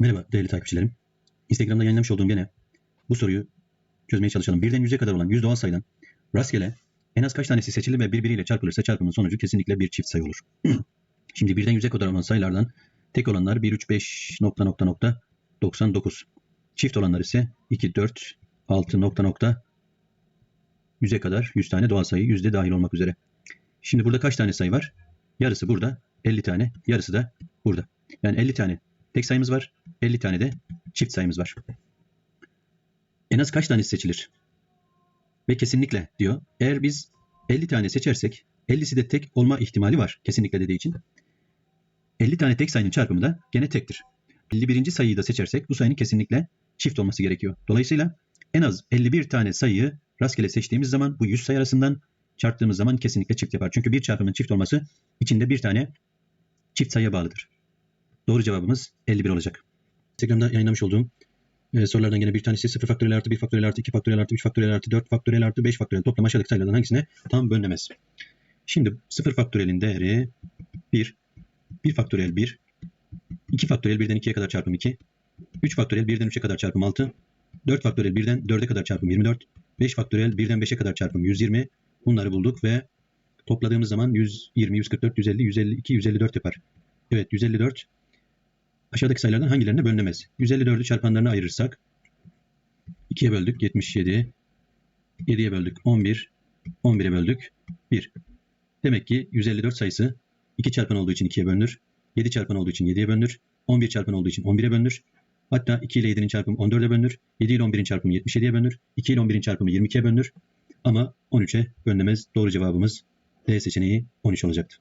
Merhaba değerli takipçilerim. Instagram'da yayınlamış olduğum gene bu soruyu çözmeye çalışalım. Birden yüze kadar olan yüz doğal sayıdan rastgele en az kaç tanesi seçilir ve birbiriyle çarpılırsa çarpımın sonucu kesinlikle bir çift sayı olur. Şimdi birden yüze kadar olan sayılardan tek olanlar 1, 3, 5 nokta nokta nokta 99. Çift olanlar ise 2, 4, 6 nokta nokta yüze kadar 100 tane doğal sayı yüzde dahil olmak üzere. Şimdi burada kaç tane sayı var? Yarısı burada 50 tane, yarısı da burada. Yani 50 tane tek sayımız var, 50 tane de çift sayımız var. En az kaç tanesi seçilir? Ve kesinlikle diyor. Eğer biz 50 tane seçersek 50'si de tek olma ihtimali var kesinlikle dediği için. 50 tane tek sayının çarpımı da gene tektir. 51. sayıyı da seçersek bu sayının kesinlikle çift olması gerekiyor. Dolayısıyla en az 51 tane sayıyı rastgele seçtiğimiz zaman bu 100 sayı arasından çarptığımız zaman kesinlikle çift yapar. Çünkü bir çarpımın çift olması içinde bir tane çift sayıya bağlıdır. Doğru cevabımız 51 olacak. Instagram'da yayınlamış olduğum e, sorulardan gene bir tanesi 0 faktöriyel artı 1 faktöriyel artı 2 faktöriyel artı 3 faktöriyel artı 4 faktöriyel artı 5 faktöriyel toplam aşağıdaki sayılardan hangisine tam bölünemez? Şimdi 0 faktöriyelin değeri 1, 1 faktöriyel 1, 2 faktöriyel 1'den 2'ye kadar çarpım 2, 3 faktöriyel 1'den 3'e kadar çarpım 6, 4 faktöriyel 1'den 4'e kadar çarpım 24, 5 faktöriyel 1'den 5'e kadar çarpım 120. Bunları bulduk ve topladığımız zaman 120, 144, 150, 152, 154 yapar. Evet 154 aşağıdaki sayılardan hangilerine bölünemez? 154'ü çarpanlarına ayırırsak 2'ye böldük 77, 7'ye böldük 11, 11'e böldük 1. Demek ki 154 sayısı 2 çarpan olduğu için 2'ye bölünür, 7 çarpan olduğu için 7'ye bölünür, 11 çarpan olduğu için 11'e bölünür. Hatta 2 ile 7'nin çarpımı 14'e bölünür, 7 ile 11'in çarpımı 77'ye bölünür, 2 ile 11'in çarpımı 22'ye bölünür. Ama 13'e bölünemez. Doğru cevabımız D seçeneği 13 olacaktı.